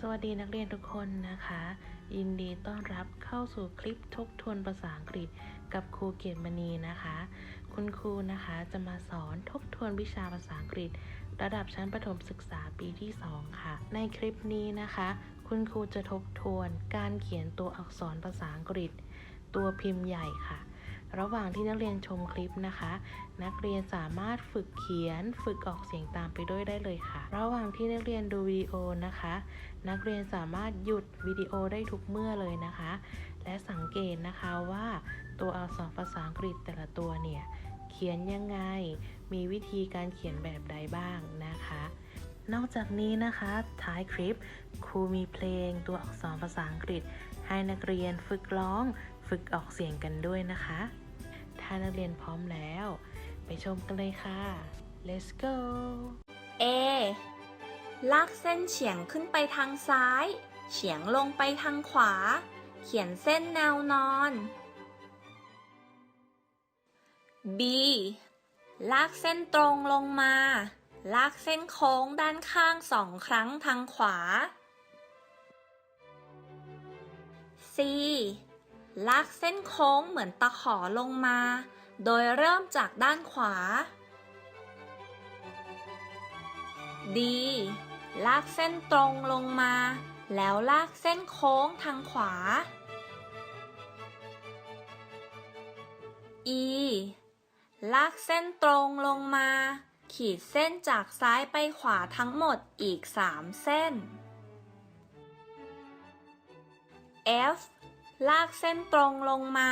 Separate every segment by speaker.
Speaker 1: สวัสดีนักเรียนทุกคนนะคะ ยินดีต้อนรับเข้าสู่คลิปทบทวนภาษาอังกฤษ กับครูเกียรติมณีนะคะ คุณครูนะคะจะมาสอนทบทวนวิชาภาษาอังกฤษ ระดับชั้นประถมศึกษาปีที่ 2 ค่ะ ในคลิปนี้นะคะ คุณครูจะทบทวนการเขียนตัวอักษรภาษาอังกฤษ ตัวพิมพ์ใหญ่ค่ะ ระหว่างที่นักเรียนชมคลิปนะคะ นักเรียนสามารถฝึกเขียน ฝึกออกเสียงตามไปด้วยได้เลยค่ะ ระหว่างที่นักเรียนดูวิดีโอนะคะ นักเรียนสามารถหยุดวิดีโอได้ทุกเมื่อเลยนะคะ และสังเกตนะคะว่าตัวอักษรภาษาอังกฤษแต่ละตัวเนี่ยเขียนยังไง มีวิธีการเขียนแบบใดบ้างนะคะ นอกจากนี้นะคะท้ายคลิปครูมีเพลงตัวอักษรภาษาอังกฤษ ให้นักเรียนฝึกร้อง ฝึกออกเสียงกันด้วยนะคะ ถ้านักเรียนพร้อมแล้ว ไปชมกันเลยค่ะ let's go
Speaker 2: A ลากเส้นเฉียงขึ้นไปทางซ้าย เฉียงลงไปทางขวา เขียนเส้นแนวนอน B ลากเส้นตรงลงมา ลากเส้นโค้งด้านข้างสองครั้งทางขวา C ลากเส้นโค้งเหมือนตะขอลงมา โดยเริ่มจากด้านขวา D ลากเส้นตรงลงมา แล้วลากเส้นโค้งทางขวา E ลากเส้นตรงลงมา ขีดเส้นจากซ้ายไปขวาทั้งหมดอีก 3 เส้น F ลากเส้นตรงลงมา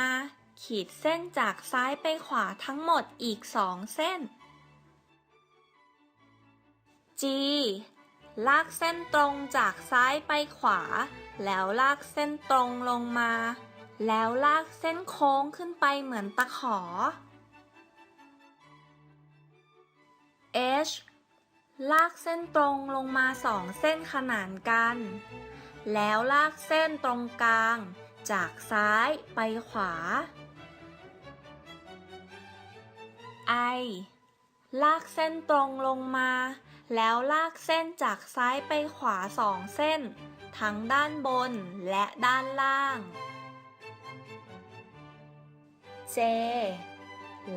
Speaker 2: ขีดเส้นจากซ้ายไปขวาทั้งหมดอีก2เส้น G ลากเส้นตรงจากซ้ายไปขวา แล้วลากเส้นตรงลงมา แล้วลากเส้นโค้งขึ้นไปเหมือนตะขอ H ลากเส้นตรงลงมาสองเส้นขนานกัน แล้วลากเส้นตรงกลาง จากซ้ายไปขวา I ลากเส้นตรงลงมา แล้วลากเส้นจากซ้ายไปขวาสองเส้น ทั้งด้านบนและด้านล่าง J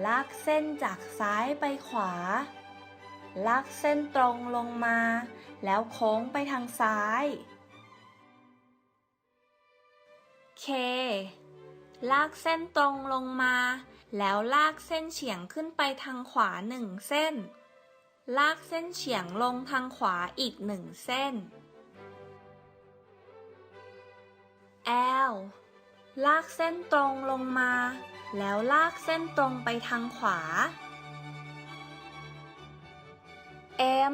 Speaker 2: ลากเส้นจากซ้ายไปขวา ลากเส้นตรงลงมา แล้วโค้งไปทางซ้าย K ลากเส้นตรงลงมา แล้วลากเส้นเฉียงขึ้นไปทางขวาหนึ่งเส้น ลากเส้นเฉียงลงทางขวาอีกหนึ่งเส้น L ลากเส้นตรงลงมา แล้วลากเส้นตรงไปทางขวา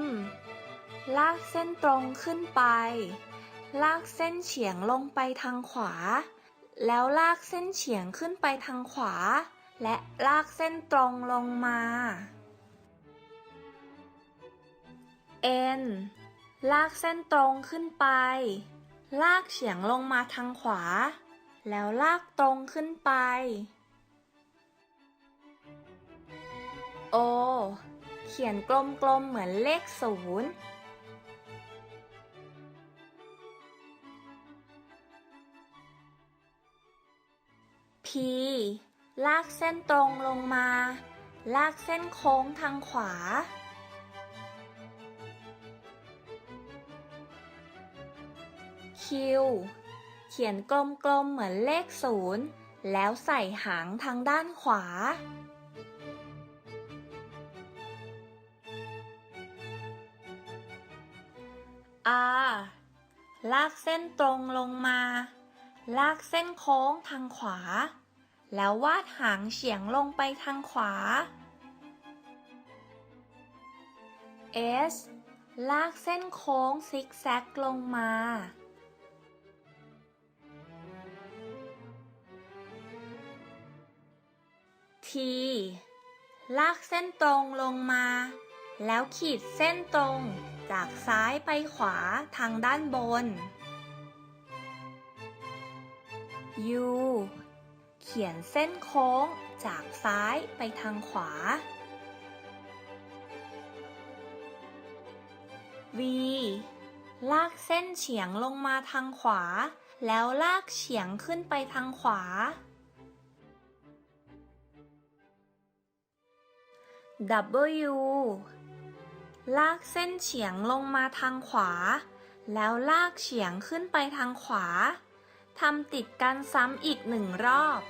Speaker 2: M ลากเส้นตรงขึ้นไป ลากเส้นเฉียงลงไปทางขวา แล้วลากเส้นเฉียงขึ้นไปทางขวา และลากเส้นตรงลงมา N ลากเส้นตรงขึ้นไป ลากเฉียงลงมาทางขวา แล้วลากตรงขึ้นไป O เขียนกลมๆเหมือนเลขศูนย์ P ลากเส้นตรงลงมา ลากเส้นโค้งทางขวา Q เขียนกลมๆเหมือนเลขศูนย์แล้วใส่หางทางด้านขวา R ลากเส้นตรงลงมา ลากเส้นโค้งทางขวา แล้ววาดหางเฉียงลงไปทางขวา S ลากเส้นโค้งซิกแซกลงมา T ลากเส้นตรงลงมา แล้วขีดเส้นตรงจากซ้ายไปขวาทางด้านบน U เขียนเส้นโค้งจากซ้ายไปทางขวา V ลากเส้นเฉียงลงมาทางขวา แล้วลากเฉียงขึ้นไปทางขวา W ลากเส้นเฉียงลงมาทางขวา แล้วลากเฉียงขึ้นไปทางขวา ทำติดกันซ้ำอีกหนึ่งรอบ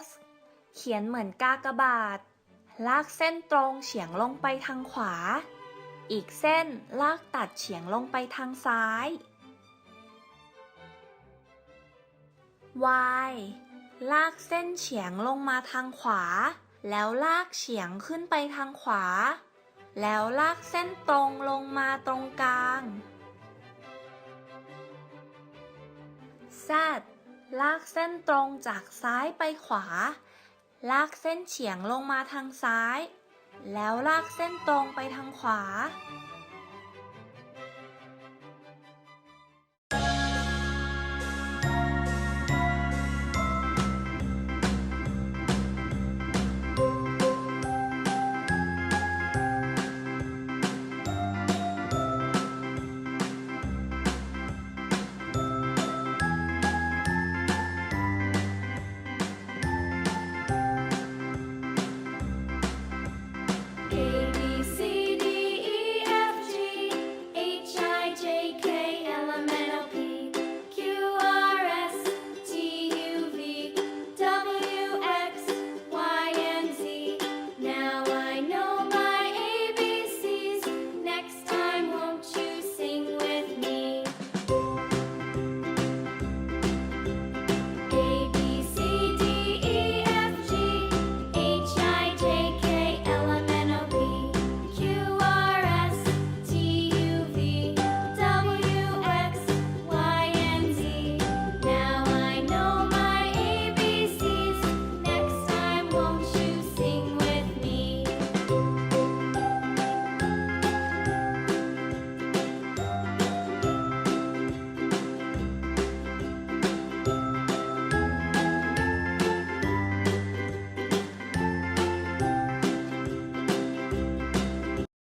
Speaker 2: X เขียนเหมือนกากบาท ลากเส้นตรงเฉียงลงไปทางขวา อีกเส้นลากตัดเฉียงลงไปทางซ้าย Y ลากเส้นเฉียงลงมาทางขวา แล้วลากเฉียงขึ้นไปทางขวา แล้วลากเส้นตรงลงมาตรงกลาง Z ลากเส้นตรงจากซ้ายไปขวา ลากเส้นเฉียงลงมาทางซ้าย แล้วลากเส้นตรงไปทางขวา